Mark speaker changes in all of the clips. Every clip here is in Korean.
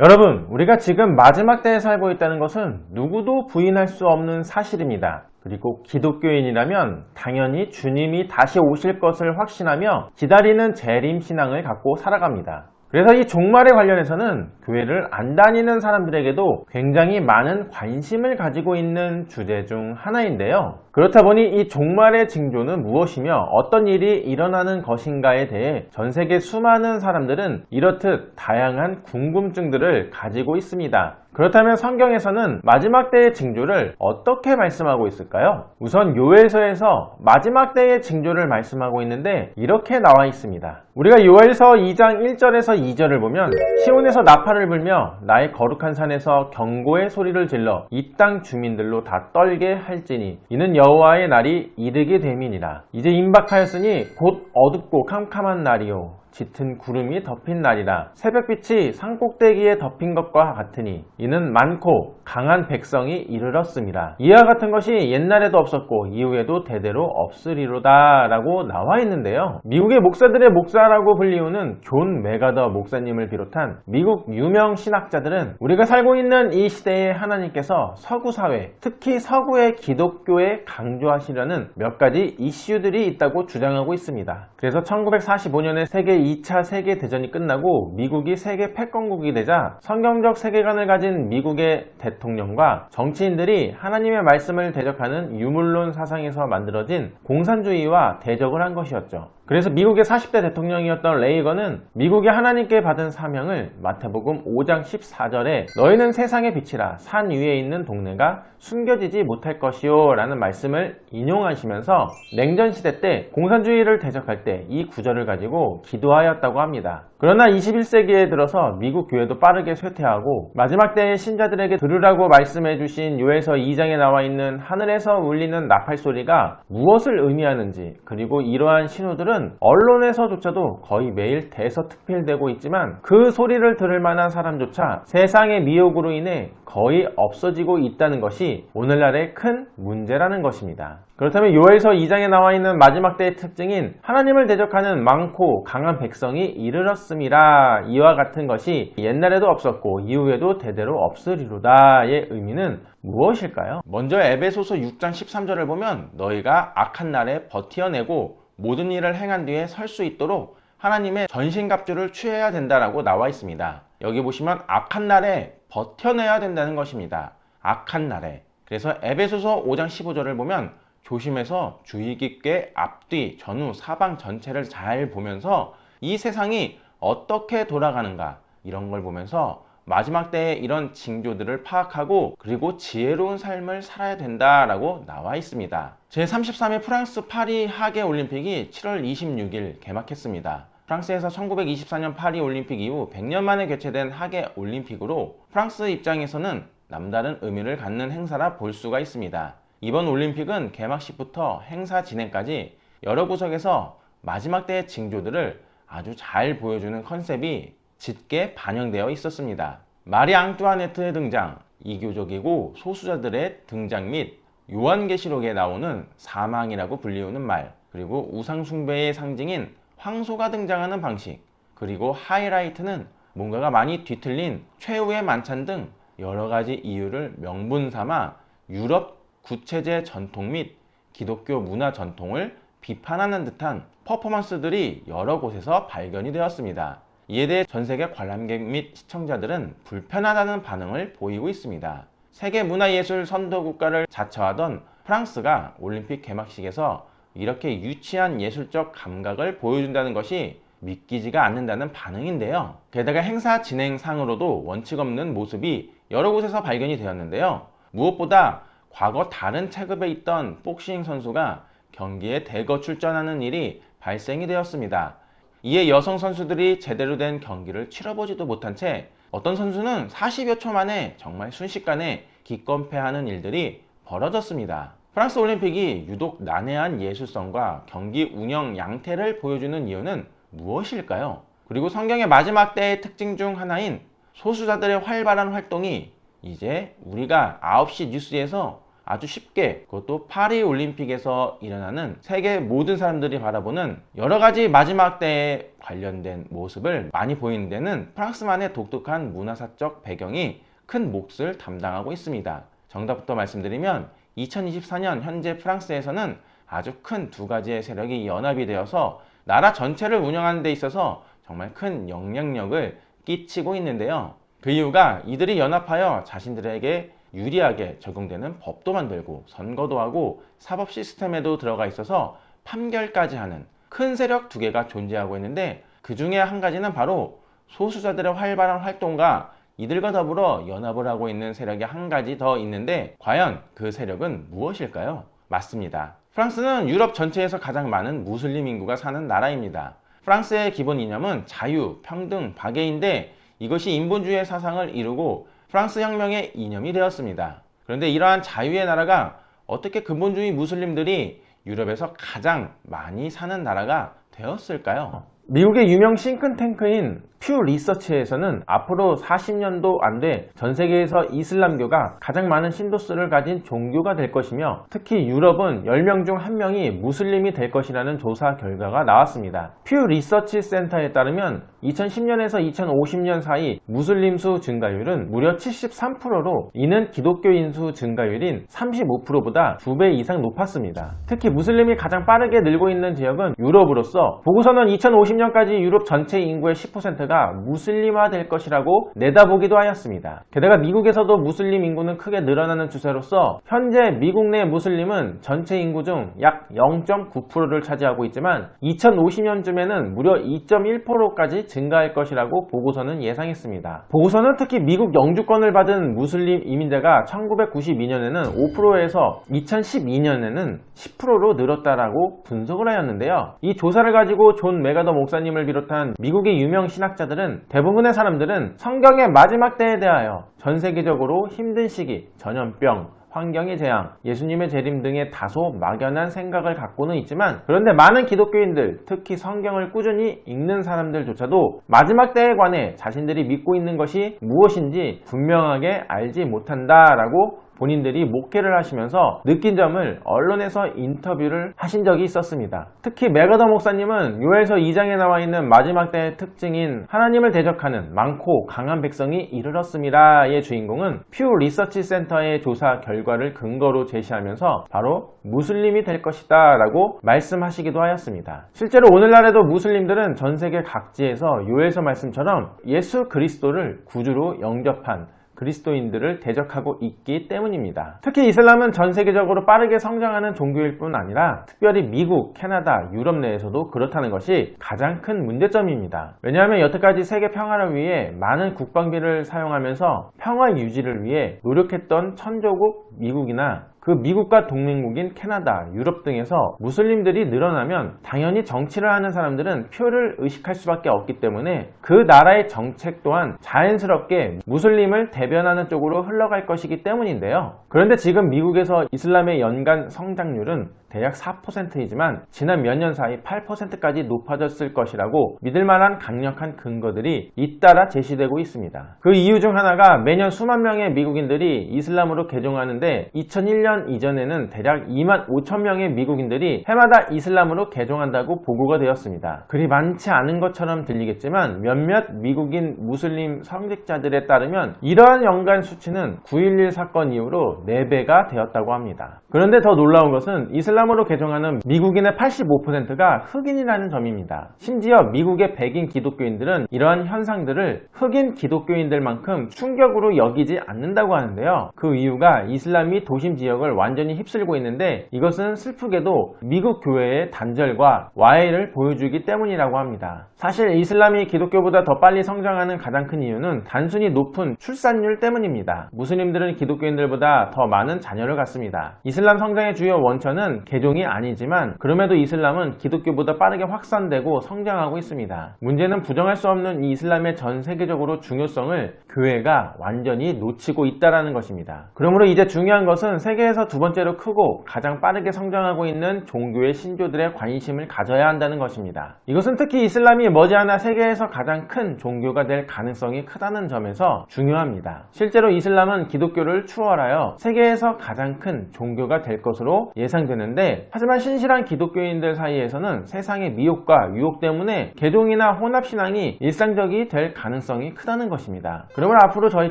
Speaker 1: 여러분, 우리가 지금 마지막 때에 살고 있다는 것은 누구도 부인할 수 없는 사실입니다. 그리고 기독교인이라면 당연히 주님이 다시 오실 것을 확신하며 기다리는 재림 신앙을 갖고 살아갑니다. 그래서 이 종말에 관련해서는 교회를 안 다니는 사람들에게도 굉장히 많은 관심을 가지고 있는 주제 중 하나인데요. 그렇다 보니 이 종말의 징조는 무엇이며 어떤 일이 일어나는 것인가에 대해 전 세계 수많은 사람들은 이렇듯 다양한 궁금증들을 가지고 있습니다. 그렇다면 성경에서는 마지막 때의 징조를 어떻게 말씀하고 있을까요? 우선 요엘서에서 마지막 때의 징조를 말씀하고 있는데 이렇게 나와 있습니다. 우리가 요엘서 2장 1절에서 2절을 보면 시온에서 나팔을 불며 나의 거룩한 산에서 경고의 소리를 질러 이 땅 주민들로 다 떨게 할지니 이는 여호와의 날이 이르게 됨이니라. 이제 임박하였으니 곧 어둡고 캄캄한 날이요 짙은 구름이 덮인 날이라 새벽빛이 산꼭대기에 덮인 것과 같으니 이는 많고 강한 백성이 이르렀습니다. 이와 같은 것이 옛날에도 없었고 이후에도 대대로 없으리로다 라고 나와 있는데요. 미국의 목사들의 목사라고 불리우는 존 메가더 목사님을 비롯한 미국 유명 신학자들은 우리가 살고 있는 이 시대에 하나님께서 서구 사회, 특히 서구의 기독교에 강조하시려는 몇 가지 이슈들이 있다고 주장하고 있습니다. 그래서 1945년에 세계 2차 세계대전이 끝나고 미국이 세계 패권국이 되자 성경적 세계관을 가진 미국의 대통령과 정치인들이 하나님의 말씀을 대적하는 유물론 사상에서 만들어진 공산주의와 대적을 한 것이었죠. 그래서 미국의 40대 대통령이었던 레이건은 미국이 하나님께 받은 사명을 마태복음 5장 14절에 너희는 세상의 빛이라 산 위에 있는 동네가 숨겨지지 못할 것이요 라는 말씀을 인용하시면서 냉전시대 때 공산주의를 대적할 때 이 구절을 가지고 기도하였다고 합니다. 그러나 21세기에 들어서 미국 교회도 빠르게 쇠퇴하고 마지막 때의 신자들에게 들으라고 말씀해 주신 요에서 2장에 나와 있는 하늘에서 울리는 나팔 소리가 무엇을 의미하는지 그리고 이러한 신호들은 언론에서조차도 거의 매일 대서특필되고 있지만 그 소리를 들을 만한 사람조차 세상의 미혹으로 인해 거의 없어지고 있다는 것이 오늘날의 큰 문제라는 것입니다. 그렇다면 요에서 2장에 나와 있는 마지막 때의 특징인 하나님을 대적하는 많고 강한 백성이 이르렀음이라 이와 같은 것이 옛날에도 없었고 이후에도 대대로 없으리로다의 의미는 무엇일까요? 먼저 에베소서 6장 13절을 보면 너희가 악한 날에 버티어내고 모든 일을 행한 뒤에 설 수 있도록 하나님의 전신갑주를 취해야 된다라고 나와 있습니다. 여기 보시면 악한 날에 버텨내야 된다는 것입니다. 악한 날에. 그래서 에베소서 5장 15절을 보면 조심해서 주의 깊게 앞뒤, 전후, 사방 전체를 잘 보면서 이 세상이 어떻게 돌아가는가 이런 걸 보면서 마지막 때에 이런 징조들을 파악하고 그리고 지혜로운 삶을 살아야 된다라고 나와 있습니다. 제33회 프랑스 파리 하계 올림픽이 7월 26일 개막했습니다. 프랑스에서 1924년 파리 올림픽 이후 100년 만에 개최된 하계 올림픽으로 프랑스 입장에서는 남다른 의미를 갖는 행사라 볼 수가 있습니다. 이번 올림픽은 개막식부터 행사 진행까지 여러 구석에서 마지막 때의 징조들을 아주 잘 보여주는 컨셉이 짙게 반영되어 있었습니다. 마리 앙뚜아네트의 등장, 이교적이고 소수자들의 등장 및 요한계시록에 나오는 사망이라고 불리우는 말, 그리고 우상숭배의 상징인 황소가 등장하는 방식, 그리고 하이라이트는 뭔가가 많이 뒤틀린 최후의 만찬 등 여러 가지 이유를 명분 삼아 유럽 구체제 전통 및 기독교 문화 전통을 비판하는 듯한 퍼포먼스들이 여러 곳에서 발견이 되었습니다. 이에 대해 전 세계 관람객 및 시청자들은 불편하다는 반응을 보이고 있습니다. 세계 문화예술 선도 국가를 자처하던 프랑스가 올림픽 개막식에서 이렇게 유치한 예술적 감각을 보여준다는 것이 믿기지가 않는다는 반응인데요. 게다가 행사 진행상으로도 원칙 없는 모습이 여러 곳에서 발견이 되었는데요. 무엇보다 과거 다른 체급에 있던 복싱 선수가 경기에 대거 출전하는 일이 발생이 되었습니다. 이에 여성 선수들이 제대로 된 경기를 치러보지도 못한 채 어떤 선수는 40여 초 만에 정말 순식간에 기권패하는 일들이 벌어졌습니다. 프랑스 올림픽이 유독 난해한 예술성과 경기 운영 양태를 보여주는 이유는 무엇일까요? 그리고 성경의 마지막 때의 특징 중 하나인 소수자들의 활발한 활동이 이제 우리가 9시 뉴스에서 아주 쉽게 그것도 파리 올림픽에서 일어나는 세계 모든 사람들이 바라보는 여러 가지 마지막 때에 관련된 모습을 많이 보이는 데는 프랑스만의 독특한 문화사적 배경이 큰 몫을 담당하고 있습니다. 정답부터 말씀드리면 2024년 현재 프랑스에서는 아주 큰 두 가지의 세력이 연합이 되어서 나라 전체를 운영하는 데 있어서 정말 큰 영향력을 끼치고 있는데요. 그 이유가 이들이 연합하여 자신들에게 유리하게 적용되는 법도 만들고 선거도 하고 사법 시스템에도 들어가 있어서 판결까지 하는 큰 세력 두 개가 존재하고 있는데 그 중에 한 가지는 바로 소수자들의 활발한 활동과 이들과 더불어 연합을 하고 있는 세력이 한 가지 더 있는데 과연 그 세력은 무엇일까요? 맞습니다. 프랑스는 유럽 전체에서 가장 많은 무슬림 인구가 사는 나라입니다. 프랑스의 기본 이념은 자유, 평등, 박애인데 이것이 인본주의의 사상을 이루고 프랑스 혁명의 이념이 되었습니다. 그런데 이러한 자유의 나라가 어떻게 근본주의 무슬림들이 유럽에서 가장 많이 사는 나라가 되었을까요? 미국의 유명 싱크탱크인 퓨 리서치에서는 앞으로 40년도 안 돼 전 세계에서 이슬람교가 가장 많은 신도수를 가진 종교가 될 것이며 특히 유럽은 10명 중 1명이 무슬림이 될 것이라는 조사 결과가 나왔습니다. 퓨 리서치 센터에 따르면 2010년에서 2050년 사이 무슬림 수 증가율은 무려 73%로 이는 기독교인 수 증가율인 35%보다 2배 이상 높았습니다. 특히 무슬림이 가장 빠르게 늘고 있는 지역은 유럽으로서 보고서는 2050년까지 유럽 전체 인구의 10%가 무슬림화 될 것이라고 내다보기도 하였습니다. 게다가 미국에서도 무슬림 인구는 크게 늘어나는 추세로서 현재 미국 내 무슬림은 전체 인구 중 약 0.9%를 차지하고 있지만 2050년쯤에는 무려 2.1%까지 증가할 것이라고 보고서는 예상했습니다. 보고서는 특히 미국 영주권을 받은 무슬림 이민자가 1992년에는 5%에서 2012년에는 10%로 늘었다라고 분석을 하였는데요. 이 조사를 가지고 존 메가더 목사님을 비롯한 미국의 유명 신학자들은 대부분의 사람들은 성경의 마지막 때에 대하여 전 세계적으로 힘든 시기, 전염병, 환경의 재앙, 예수님의 재림 등의 다소 막연한 생각을 갖고는 있지만 그런데 많은 기독교인들, 특히 성경을 꾸준히 읽는 사람들조차도 마지막 때에 관해 자신들이 믿고 있는 것이 무엇인지 분명하게 알지 못한다라고 본인들이 목회를 하시면서 느낀 점을 언론에서 인터뷰를 하신 적이 있었습니다. 특히 메가더 목사님은 요에서 2장에 나와 있는 마지막 때의 특징인 하나님을 대적하는 많고 강한 백성이 이르렀습니다의 주인공은 퓨 리서치 센터의 조사 결과를 근거로 제시하면서 바로 무슬림이 될 것이다 라고 말씀하시기도 하였습니다. 실제로 오늘날에도 무슬림들은 전 세계 각지에서 요에서 말씀처럼 예수 그리스도를 구주로 영접한 그리스도인들을 대적하고 있기 때문입니다. 특히 이슬람은 전 세계적으로 빠르게 성장하는 종교일 뿐 아니라 특별히 미국, 캐나다, 유럽 내에서도 그렇다는 것이 가장 큰 문제점입니다. 왜냐하면 여태까지 세계 평화를 위해 많은 국방비를 사용하면서 평화 유지를 위해 노력했던 천조국 미국이나 그 미국과 동맹국인 캐나다, 유럽 등에서 무슬림들이 늘어나면 당연히 정치를 하는 사람들은 표를 의식할 수밖에 없기 때문에 그 나라의 정책 또한 자연스럽게 무슬림을 대변하는 쪽으로 흘러갈 것이기 때문인데요. 그런데 지금 미국에서 이슬람의 연간 성장률은 대략 4%이지만 지난 몇 년 사이 8%까지 높아졌을 것이라고 믿을 만한 강력한 근거들이 잇따라 제시되고 있습니다. 그 이유 중 하나가 매년 수만 명의 미국인들이 이슬람으로 개종하는데 2001년 이전에는 대략 2만 5천 명의 미국인들이 해마다 이슬람으로 개종한다고 보고가 되었습니다. 그리 많지 않은 것처럼 들리겠지만 몇몇 미국인 무슬림 성직자들에 따르면 이러한 연간 수치는 9.11 사건 이후로 4배가 되었다고 합니다. 그런데 더 놀라운 것은 이슬람 이슬람으로 개종하는 미국인의 85%가 흑인이라는 점입니다. 심지어 미국의 백인 기독교인들은 이러한 현상들을 흑인 기독교인들만큼 충격으로 여기지 않는다고 하는데요. 그 이유가 이슬람이 도심 지역을 완전히 휩쓸고 있는데 이것은 슬프게도 미국 교회의 단절과 와해를 보여주기 때문이라고 합니다. 사실 이슬람이 기독교보다 더 빨리 성장하는 가장 큰 이유는 단순히 높은 출산율 때문입니다. 무슬림들은 기독교인들보다 더 많은 자녀를 갖습니다. 이슬람 이슬람 성장의 주요 원천은 개종이 아니지만 그럼에도 이슬람은 기독교보다 빠르게 확산되고 성장하고 있습니다. 문제는 부정할 수 없는 이 이슬람의 전 세계적으로 중요성을 교회가 완전히 놓치고 있다는 것입니다. 그러므로 이제 중요한 것은 세계에서 두 번째로 크고 가장 빠르게 성장하고 있는 종교의 신조들의 관심을 가져야 한다는 것입니다. 이것은 특히 이슬람이 머지않아 세계에서 가장 큰 종교가 될 가능성이 크다는 점에서 중요합니다. 실제로 이슬람은 기독교를 추월하여 세계에서 가장 큰 종교가 될 것으로 예상되는데 하지만 신실한 기독교인들 사이에서는 세상의 미혹과 유혹 때문에 개종이나 혼합신앙이 일상적이 될 가능성이 크다는 것입니다. 그러므로 앞으로 저희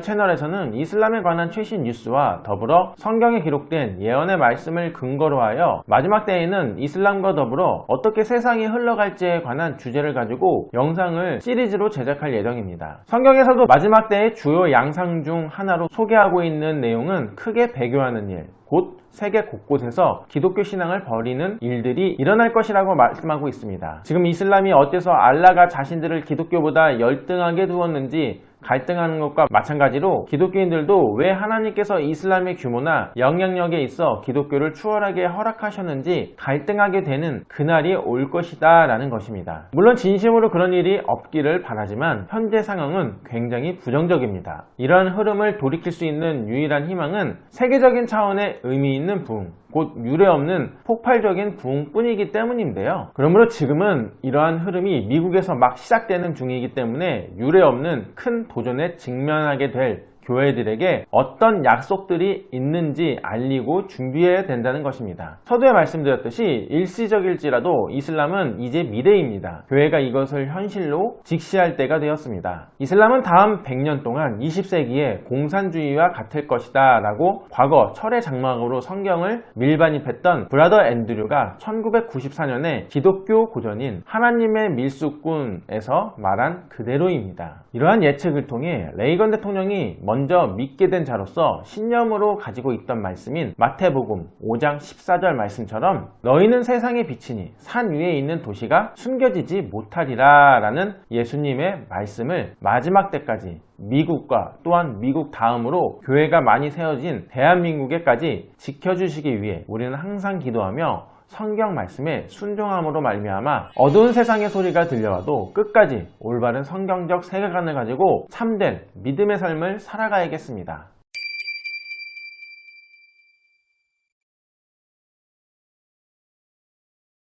Speaker 1: 채널에서는 이슬람에 관한 최신 뉴스와 더불어 성경에 기록된 예언의 말씀을 근거로 하여 마지막 때에는 이슬람과 더불어 어떻게 세상이 흘러갈지에 관한 주제를 가지고 영상을 시리즈로 제작할 예정입니다. 성경에서도 마지막 때의 주요 양상 중 하나로 소개하고 있는 내용은 크게 배교하는 일, 곧 세계 곳곳에서 기독교 신앙을 버리는 일들이 일어날 것이라고 말씀하고 있습니다. 지금 이슬람이 어때서 알라가 자신들을 기독교보다 열등하게 두었는지 갈등하는 것과 마찬가지로 기독교인들도 왜 하나님께서 이슬람의 규모나 영향력에 있어 기독교를 추월하게 허락하셨는지 갈등하게 되는 그날이 올 것이다 라는 것입니다. 물론 진심으로 그런 일이 없기를 바라지만 현재 상황은 굉장히 부정적입니다. 이러한 흐름을 돌이킬 수 있는 유일한 희망은 세계적인 차원의 의미 있는 부흥, 곧 유례 없는 폭발적인 부흥뿐이기 때문인데요. 그러므로 지금은 이러한 흐름이 미국에서 막 시작되는 중이기 때문에 유례 없는 큰 도전에 직면하게 될 교회들에게 어떤 약속들이 있는지 알리고 준비해야 된다는 것입니다. 서두에 말씀드렸듯이 일시적일지라도 이슬람은 이제 미래입니다. 교회가 이것을 현실로 직시할 때가 되었습니다. 이슬람은 다음 100년 동안 20세기에 공산주의와 같을 것이다 라고 과거 철의 장막으로 성경을 밀반입했던 브라더 앤드류가 1994년에 기독교 고전인 하나님의 밀수꾼에서 말한 그대로입니다. 이러한 예측을 통해 레이건 대통령이 먼저 믿게 된 자로서 신념으로 가지고 있던 말씀인 마태복음 5장 14절 말씀처럼 너희는 세상의 빛이니 산 위에 있는 도시가 숨겨지지 못하리라 라는 예수님의 말씀을 마지막 때까지 미국과 또한 미국 다음으로 교회가 많이 세워진 대한민국에까지 지켜주시기 위해 우리는 항상 기도하며 성경 말씀에 순종함으로 말미암아 어두운 세상의 소리가 들려와도 끝까지 올바른 성경적 세계관을 가지고 참된 믿음의 삶을 살아가야겠습니다.